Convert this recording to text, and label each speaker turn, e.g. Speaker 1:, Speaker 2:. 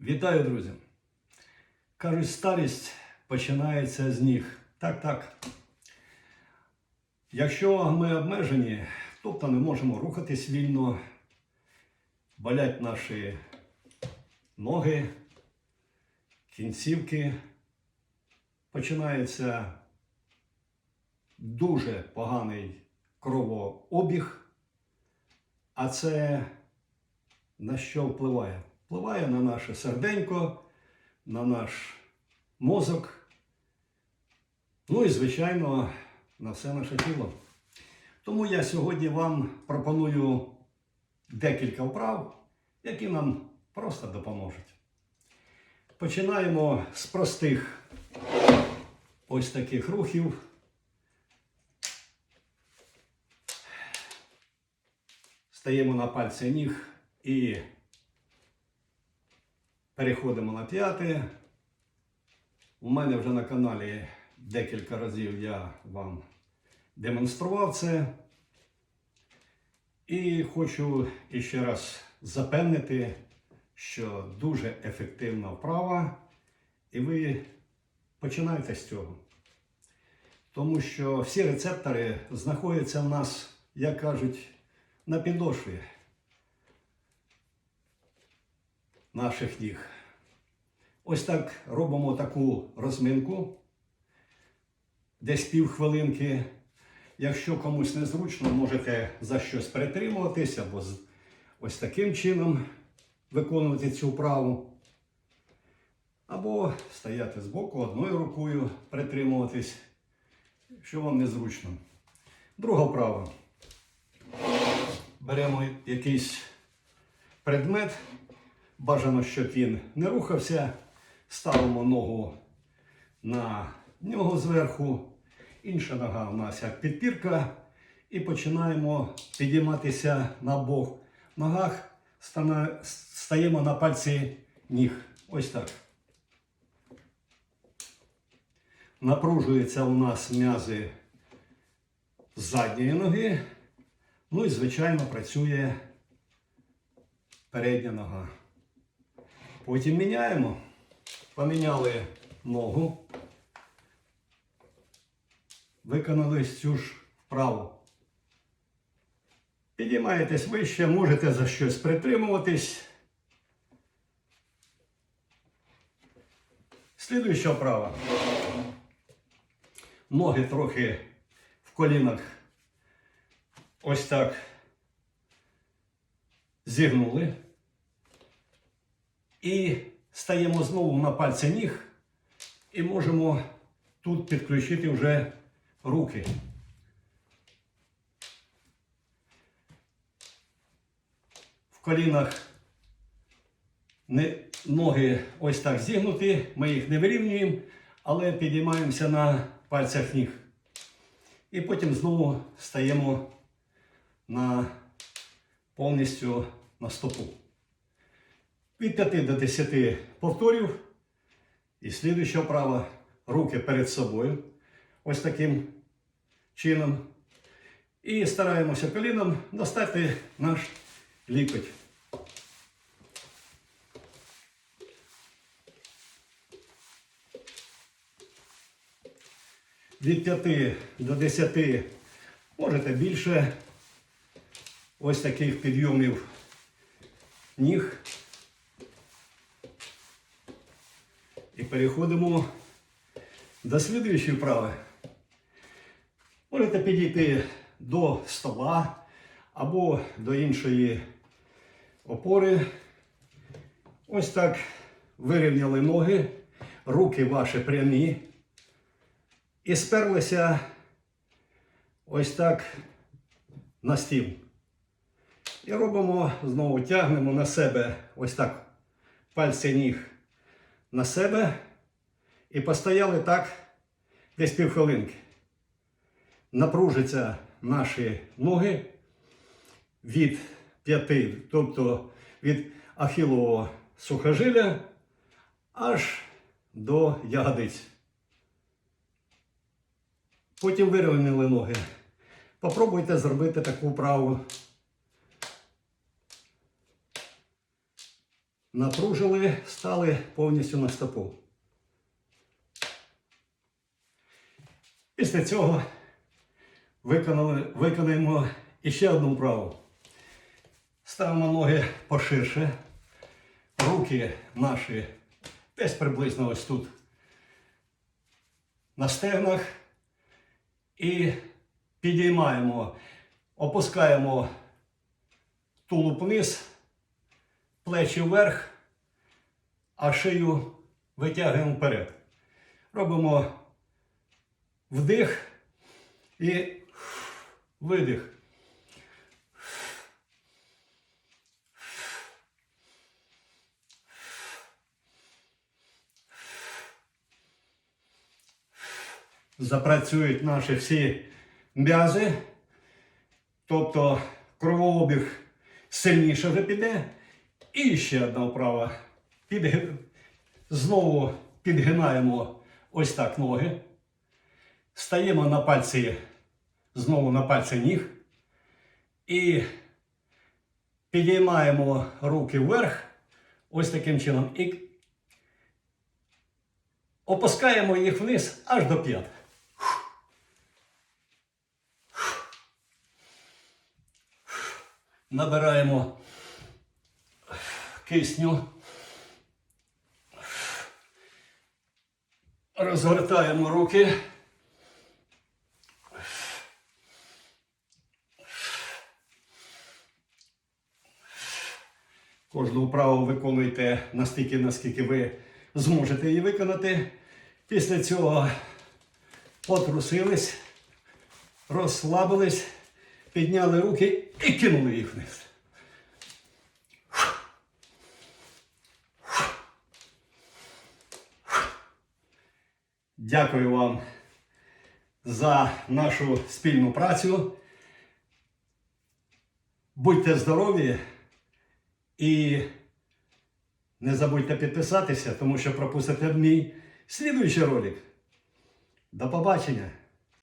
Speaker 1: Вітаю, друзі! Кажуть, старість починається з ніг. Так, так. Якщо ми обмежені, тобто не можемо рухатись вільно, болять наші ноги, кінцівки, починається дуже поганий кровообіг, а це на що впливає? Впливає на наше серденько, на наш мозок, ну і, звичайно, на все наше тіло. Тому я сьогодні вам пропоную декілька вправ, які нам просто допоможуть. Починаємо з простих ось таких рухів. Стаємо на пальці ніг і переходимо на п'яте. У мене вже на каналі декілька разів я вам демонстрував це. І хочу іще раз запевнити, що дуже ефективна вправа, і ви починайте з цього. Тому що всі рецептори знаходяться в нас, як кажуть, на підошві наших ніг. Ось так робимо таку розминку, десь півхвилинки. Якщо комусь незручно, можете за щось перетримуватись або ось таким чином виконувати цю вправу. Або стояти збоку одною рукою, притримуватись, якщо вам незручно. Друга вправа. Беремо якийсь предмет, бажано, щоб він не рухався, ставимо ногу на нього зверху, інша нога у нас як підпірка, і починаємо підійматися на обох ногах, стаємо на пальці ніг. Ось так. Напружуються у нас м'язи задньої ноги. Ну і, звичайно, працює передня нога. Потім міняємо. Поміняли ногу. Виконали цю ж вправу. Підіймаєтесь вище, можете за щось притримуватись. Слідуюча вправа. Ноги трохи в колінах ось так зігнули. І стаємо знову на пальці ніг і можемо тут підключити вже руки. В колінах ноги ось так зігнуті, ми їх не вирівнюємо, але підіймаємося на пальцях ніг. І потім знову стаємо на повністю на стопу. Від 5 до 10 повторів. І слідуюча вправа. Руки перед собою. Ось таким чином. І стараємося коліном достати наш лікоть. Від 5 до 10 можете більше ось таких підйомів ніг. І переходимо до слідуючої вправи. Можете підійти до стола або до іншої опори. Ось так вирівняли ноги, руки ваші прямі. І сперлися ось так на стіл. І робимо, знову тягнемо на себе ось так пальці ніг на себе. І постояли так десь півхвилинки. Напружаться наші ноги від п'яти, тобто від ахілового сухожилля аж до ягодиць. Потім вирівняли ноги. Попробуйте зробити таку вправу напружили, стали повністю на стопу. Після цього виконали, виконаємо іще одну вправу. Ставимо ноги поширше, руки наші десь приблизно ось тут на стегнах і підіймаємо, опускаємо тулуб вниз, плечі вверх, а шию витягуємо вперед. Робимо вдих і видих. Запрацюють наші всі м'язи, тобто кровообіг сильніше вже піде. І ще одна вправа. Підги- Знову підгинаємо ось так ноги. Стаємо на пальці, знову на пальці ніг. І підіймаємо руки вверх, ось таким чином. І опускаємо їх вниз аж до п'ят. Набираємо кисню. Розгортаємо руки. Кожну вправу виконуйте настільки, наскільки ви зможете її виконати. Після цього потрусились, розслабились, підняли руки і кинули їх вниз. Дякую вам за нашу спільну працю. Будьте здорові і не забудьте підписатися, тому що пропустите мій слідуючий ролик. До побачення!